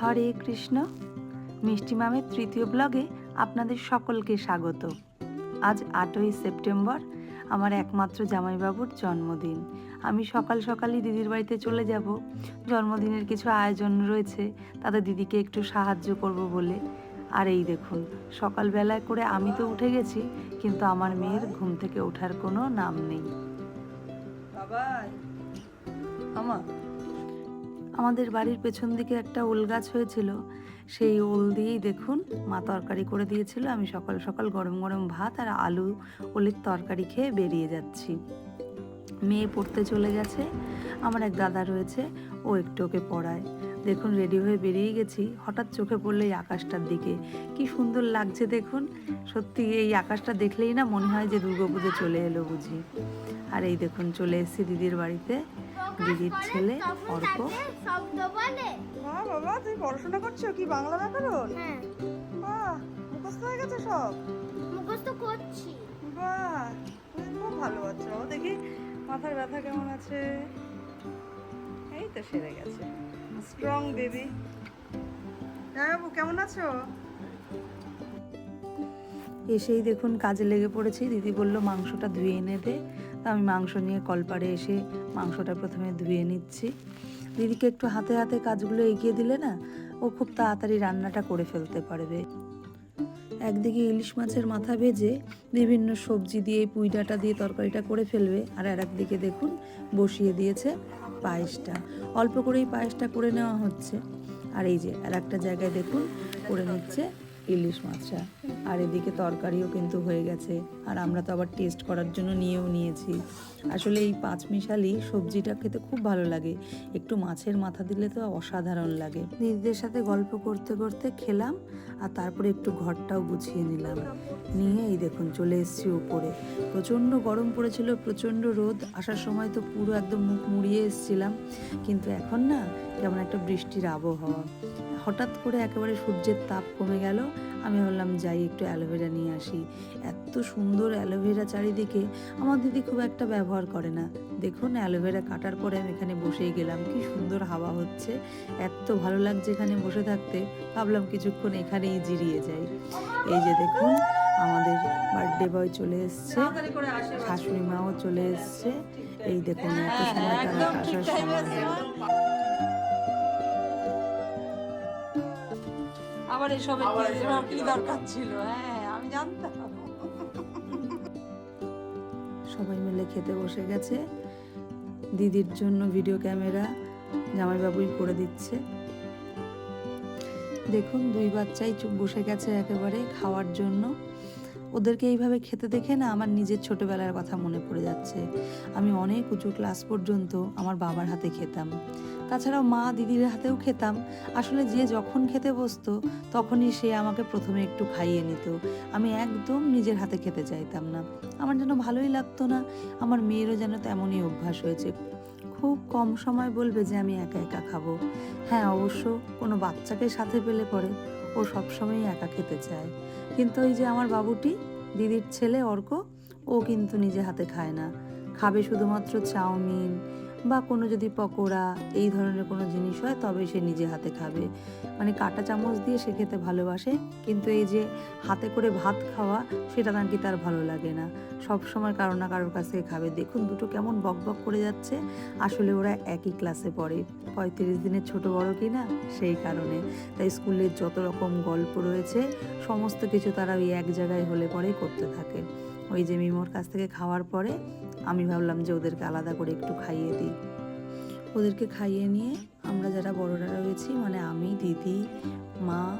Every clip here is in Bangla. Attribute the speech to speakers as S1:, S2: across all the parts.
S1: হরে কৃষ্ণ। মিষ্টি মামের তৃতীয় ব্লগে আপনাদের সকলকে স্বাগত। আজ আটই সেপ্টেম্বর, আমার একমাত্র জামাইবাবুর জন্মদিন। আমি সকাল সকালই দিদির বাড়িতে চলে যাব। জন্মদিনের কিছু আয়োজন রয়েছে, তাতে দিদিকে একটু সাহায্য করব বলে। আর এই দেখুন, সকালবেলায় করে আমি তো উঠে গেছি, কিন্তু আমার মেয়ের ঘুম থেকে ওঠার কোনো নাম নেই। বাবাই, আমা আমাদের বাড়ির পেছন দিকে একটা ওল গাছ হয়েছিল। সেই ওল দিয়েই দেখুন মা তরকারি করে দিয়েছিল। আমি সকাল সকাল গরম গরম ভাত আর আলু ওলের তরকারি খেয়ে বেরিয়ে যাচ্ছি। মেয়ে পড়তে চলে গেছে। আমার এক দাদা রয়েছে, ও একটু ওকে পড়ায়। দেখুন রেডি হয়ে বেরিয়ে গেছি। হঠাৎ চোখে পড়ল এই আকাশটার দিকে। কি সুন্দর লাগছে দেখুন। সত্যি এই আকাশটা দেখলেই না মনে হয় যে দুর্গাপুজো চলে এলো বুঝি। আর এই দেখুন চলে এসেছি দিদির বাড়িতে। দিদির ছেলে অর্ক।
S2: মা বাবা তুমি পড়াশোনা করছ কি বাংলা ব্যাকরণ?
S3: হ্যাঁ।
S2: বাহ মুখস্থ হয়ে গেছে সব?
S3: মুখস্থ করছি।
S2: বাহ তুমি খুব ভালো আছো। দেখি মাথার ব্যথা কেমন আছে? এই তো সেরে গেছে। স্ট্রং বেবি বাবু কেমন আছো?
S1: এসেই দেখুন কাজে লেগে পড়েছি। দিদি বলল মাংসটা ধুয়ে এনে দে। তা আমি মাংস নিয়ে কলপাড়ে এসে মাংসটা প্রথমে ধুয়ে নিচ্ছি। দিদিকে একটু হাতে হাতে কাজগুলো এগিয়ে দিলে না, ও খুব তাড়াতাড়ি রান্নাটা করে ফেলতে পারবে। একদিকে ইলিশ মাছের মাথা ভেজে বিভিন্ন সবজি দিয়ে পুঁই ডাঁটা দিয়ে তরকারিটা করে ফেলবে, আর আর একদিকে দেখুন বসিয়ে দিয়েছে পায়েসটা। অল্প করেই পায়েসটা করে নেওয়া হচ্ছে। আর এই যে আর একটা জায়গায় দেখুন, করে নিচ্ছে ইলিশ মাছটা। আর এদিকে তরকারিও কিন্তু হয়ে গেছে। আর আমরা তো আবার টেস্ট করার জন্য নিয়েও নিয়েছি। আসলে এই পাঁচ মিশালি সবজিটা খেতে খুব ভালো লাগে। একটু মাছের মাথা দিলে তো অসাধারণ লাগে। দিদিদের সাথে গল্প করতে করতে খেলাম, আর তারপরে একটু ঘরটাও গুছিয়ে নিলাম। নিয়ে এই দেখুন, চলে এসেছি উপরে। প্রচণ্ড গরম পড়েছিল, প্রচণ্ড রোদ। আসার সময় তো পুরো একদম মুখ মুড়িয়ে এসেছিলাম। কিন্তু এখন না, কেমন একটা বৃষ্টির আবহাওয়া। হঠাৎ করে একেবারে সূর্যের তাপ কমে গেল। আমি বললাম যাই একটু অ্যালোভেরা নিয়ে আসি। এত সুন্দর অ্যালোভেরা চারিদিকে। আমার দিদি খুব একটা ব্যবহার করে না। দেখুন অ্যালোভেরা কাটার পরে আমি এখানে বসেই গেলাম। কি সুন্দর হাওয়া হচ্ছে। এত ভালো লাগছে এখানে বসে থাকতে। ভাবলাম কিছুক্ষণ এখানেই জিরিয়ে যাই। এই যে দেখুন আমাদের বার্থডে বয় চলে এসছে। শাশুড়ি মাও চলে এসছে। এই দেখুন এত সময় তারা আসার সময়।
S2: আবার এসবের কি দরকার? ছিল? হ্যাঁ আমি জানতাম।
S1: সবাই মিলে খেতে বসে গেছে। দিদির জন্য ভিডিও ক্যামেরা জামাইবাবুই করে দিচ্ছে। দেখুন দুই বাচ্চাই চুপ বসে গেছে একেবারে খাওয়ার জন্য। ওদেরকে এইভাবে খেতে দেখে না আমার নিজের ছোটবেলার কথা মনে পড়ে যাচ্ছে। আমি অনেক উঁচু ক্লাস পর্যন্ত আমার বাবার হাতে খেতাম। তাছাড়াও মা দিদির হাতেও খেতাম। আসলে যে যখন খেতে বসতো, তখনই সে আমাকে প্রথমে একটু খাইয়ে নিত। আমি একদম নিজের হাতে খেতে চাইতাম না। আমার যেন ভালোই লাগতো না, আমার মেয়েরও যেন তেমনই অভ্যাস হয়েছে। খুব কম সময় বলবে যে আমি একা একা খাব। হ্যাঁ অবশ্য কোনো বাচ্চাকে সাথে পেলে পরে ও সবসময়ই একা খেতে চায়। কিন্তু ওই যে আমার বাবুটি, দিদির ছেলে অর্ক, ও কিন্তু নিজে হাতে খায় না। খাবে শুধুমাত্র চাউমিন বা কোনো যদি পকোড়া, এই ধরনের কোনো জিনিস হয়, তবে সে নিজে হাতে খাবে। মানে কাঁটা চামচ দিয়ে সে খেতে ভালোবাসে, কিন্তু এই যে হাতে করে ভাত খাওয়া, সেটা নাকি তার ভালো লাগে না। সব সময় কারও না কারোর কাছে খাবে। দেখুন দুটো কেমন বক বক করে যাচ্ছে। আসলে ওরা একই ক্লাসে পড়ে। পঁয়ত্রিশ দিনের ছোট বড় কি না? সেই কারণে। তাই স্কুলের যত রকম গল্প রয়েছে, সমস্ত কিছু তারা ওই এক জায়গায় হলে পরেই করতে থাকে। ওই যে মিমোর কাছ থেকে খাওয়ার পরে আমি ভাবলাম যে ওদেরকে আলাদা করে একটু খাইয়ে দিই। ওদেরকে খাইয়ে নিয়ে আমরা যারা বড়রা রয়েছি মানে আমি, দিদি, মা,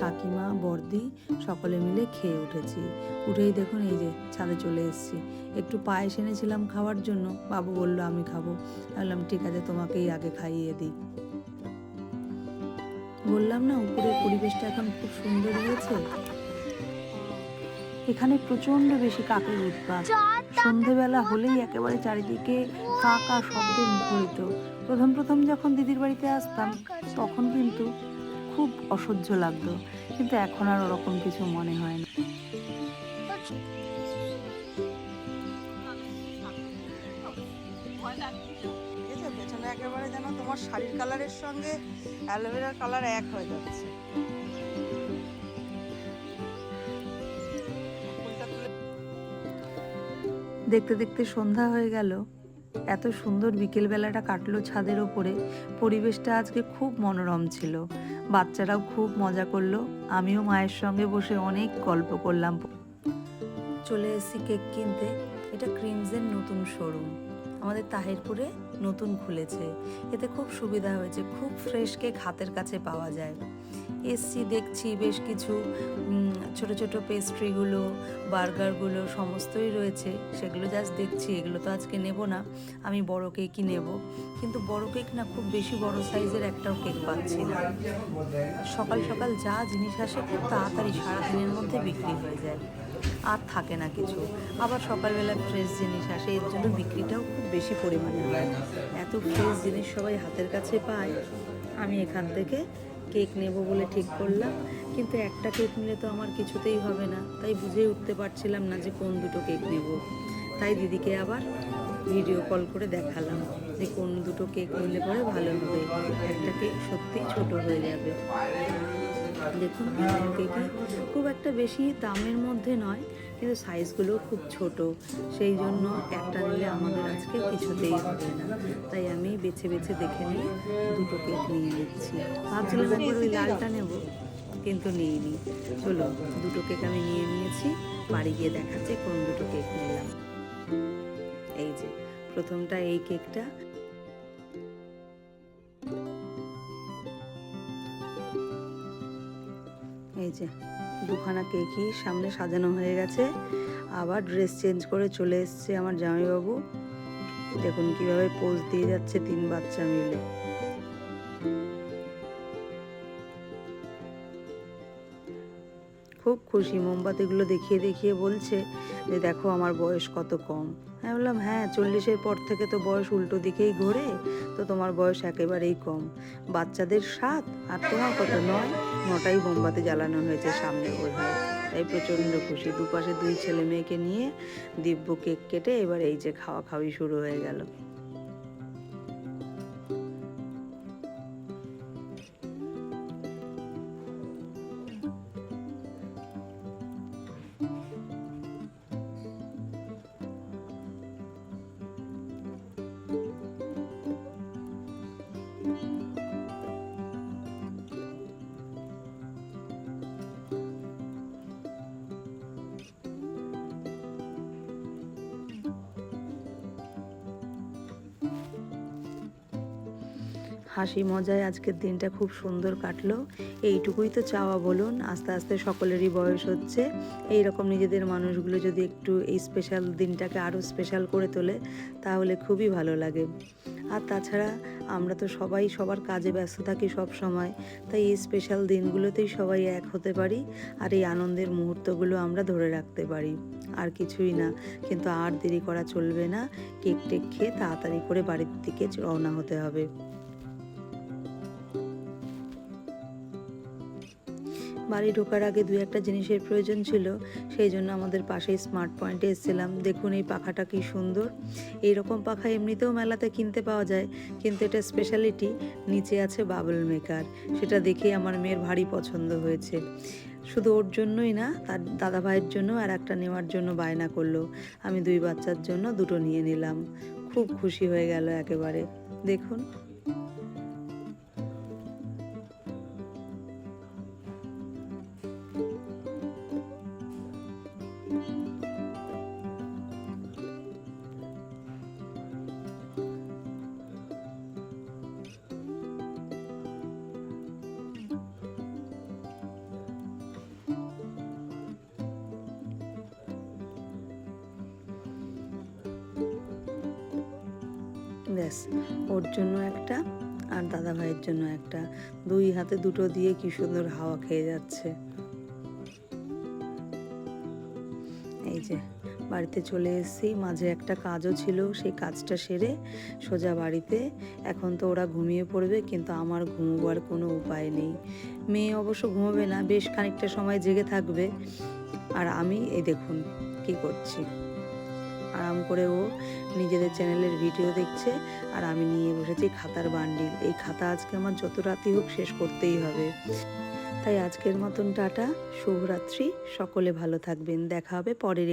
S1: কাকিমা, বর্দি, সকলে মিলে খেয়ে উঠেছি। উঠেই দেখুন এই যে ছাদে চলে এসেছি। একটু পায়েস এনেছিলাম খাওয়ার জন্য, বাবু বলল, আমি খাব। বললাম, ঠিক আছে, তোমাকেই আগে খাইয়ে দিই। বললাম, না, উপরের পরিবেশটা এখন খুব সুন্দর হয়েছে। এখানে প্রচণ্ড বেশি কাকের উৎপাত। সন্ধেবেলা হলেই একেবারে চারিদিকে কাকা শব্দে মুখরিত। প্রথম প্রথম যখন দিদির বাড়িতে আসতাম তখন কিন্তু খুব অসহ্য লাগতো। কিন্তু এখন আর ওরকম কিছু মনে হয় না।
S2: পেছনে একেবারে যেন তোমার শাড়ির কালারের সঙ্গে অ্যালোভেরার কালার এক হয়ে যাচ্ছে।
S1: দেখতে দেখতে সন্ধ্যা হয়ে গেল। এত সুন্দর বিকেলবেলাটা কাটলো ছাদের ওপরে। পরিবেশটা আজকে খুব মনোরম ছিল। বাচ্চারাও খুব মজা করল। আমিও মায়ের সঙ্গে বসে অনেক গল্প করলাম। চলে এসেছি কেক কিনতে। এটা ক্রিমসের নতুন শোরুম। আমাদের তাহিরপুরে নতুন খুলেছে। এতে খুব সুবিধা হয়েছে, খুব ফ্রেশ কেক হাতের কাছে পাওয়া যায়। এসছি, দেখছি বেশ কিছু ছোট ছোট পেস্ট্রিগুলো বার্গারগুলো সমস্তই রয়েছে। সেগুলো জাস্ট দেখছি, এগুলো তো আজকে নেব না, আমি বড় কেকই নেব। কিন্তু বড় কেক না, খুব বেশি বড় সাইজের একটাও কেক পাচ্ছি না। সকাল সকাল যা জিনিস আসে, খুব তাড়াতাড়ি সারাদিনের মধ্যে বিক্রি হয়ে যায়। আর থাকে না কিছু। আবার সকালবেলা ফ্রেশ জিনিস আসে, এর জন্য বিক্রিটাও খুব বেশি পরিমাণে হয়। এত ফ্রেশ জিনিস সবাই হাতের কাছে পায়। আমি এখান থেকে কেক নেব বলে ঠিক করলাম। কিন্তু একটা কেক নিলে তো আমার কিছুতেই হবে না। তাই বুঝে উঠতে পারছিলাম না যে কোন দুটো কেক নেব। তাই দিদিকে আবার ভিডিও কল করে দেখালাম যে কোন দুটো কেক নিলে পরে ভালো হবে। একটা কেক সত্যিই ছোট হয়ে যাবে। দেখুন দুটো কেকই খুব একটা বেশি দামের মধ্যে নয় কিন্তু সাইজগুলো খুব ছোট। সেই জন্য একটা নিলে আমাদের আজকে কিছুতেই হবে না। তাই আমি বেছে বেছে দেখে নিয়ে দুটো কেক নিয়ে নিচ্ছি। ভাবছিলাম একবার ওই লালটা নেব কিন্তু নিইনি। চলো দুটো কেক আমি নিয়ে নিয়েছি বাড়ি গিয়ে দেখাচ্ছে কোন দুটো কেক নিলাম। এই যে প্রথমটা এই কেকটা। যে দুখানা কেকই সামনে সাজানো হয়ে গেছে। আবার ড্রেস চেঞ্জ করে চলে এসছে আমার জামাইবাবু। দেখুন কীভাবে পোজ দিয়ে যাচ্ছে তিন বাচ্চা মিলে। খুব খুশি, মোমবাতিগুলো দেখিয়ে দেখিয়ে বলছে যে, দেখো আমার বয়স কত কম। আমি বললাম হ্যাঁ চল্লিশের পর থেকে তো বয়স উল্টো দিকেই ঘোরে, তো তোমার বয়স একেবারেই কম। বাচ্চাদের সাত, আর তোমার কত, নয়? নটাই মোমবাতি জ্বালানো হয়েছে সামনে হয় তাই প্রচণ্ড খুশি। দুপাশে দুই ছেলে মেয়েকে নিয়ে দিব্য কেক কেটে এবার এই যে খাওয়া খাওয়াই শুরু হয়ে গেল। হাসি মজায় আজকের দিনটা খুব সুন্দর কাটলো। এইটুকুই তো চাওয়া বলুন, আস্তে আস্তে সকলেরই বয়স হচ্ছে। এই রকম নিজেদের মানুষগুলো যদি একটু এই স্পেশাল দিনটাকে আরও স্পেশাল করে তোলে, তাহলে খুবই ভালো লাগে। আর তাছাড়া আমরা তো সবাই সবার কাজে ব্যস্ত থাকি সব সময়, তাই এই স্পেশাল দিনগুলোতেই সবাই এক হতে পারি আর এই আনন্দের মুহূর্তগুলো আমরা ধরে রাখতে পারি। আর কিছুই না, কিন্তু আর দেরি করা চলবে না। কেক টেক খেয়ে তাড়াতাড়ি করে বাড়ির দিকে রওনা হতে হবে। বাড়ি ঢোকার আগে দু একটা জিনিসের প্রয়োজন ছিল, সেই জন্য আমাদের পাশেই স্মার্ট পয়েন্টে এসেছিলাম। দেখুন এই পাখাটা কি সুন্দর। এই রকম পাখা এমনিতেও মেলাতে কিনতে পাওয়া যায়, কিন্তু এটা স্পেশালিটি নিচে আছে বাবল মেকার সেটা দেখেই আমার মেয়ের ভারী পছন্দ হয়েছে। শুধু ওর জন্যই না, তার দাদা ভাইয়ের জন্য আর একটা নেওয়ার জন্য বায়না করল। আমি দুই বাচ্চার জন্য দুটো নিয়ে নিলাম। খুব খুশি হয়ে গেল একেবারে। দেখুন ব্যাস, ওর জন্য একটা আর দাদা ভাইয়ের জন্য একটা। দুই হাতে দুটো দিয়ে কি সুন্দর হাওয়া খেয়ে যাচ্ছে। এই যে, বাড়িতে চলে এসেছি। মাঝে একটা কাজও ছিল, সেই কাজটা সেরে সোজা বাড়িতে। এখন তো ওরা ঘুমিয়ে পড়বে, কিন্তু আমার ঘুমোবার কোনো উপায় নেই। মেয়ে অবশ্য ঘুমোবে না, বেশ খানিকটা সময় জেগে থাকবে। আর আমি, এই দেখুন, কি করছি। আরাম করে ও নিজেদের চ্যানেলের ভিডিও দেখছে আর আমি নিয়ে বসেছি খাতার বান্ডিল। এই খাতা আজকে আমার যত রাতি হোক শেষ করতেই হবে। তাই আজকের মতন টাটা, শুভরাত্রি, সকলে ভালো থাকবেন। দেখা হবে পরের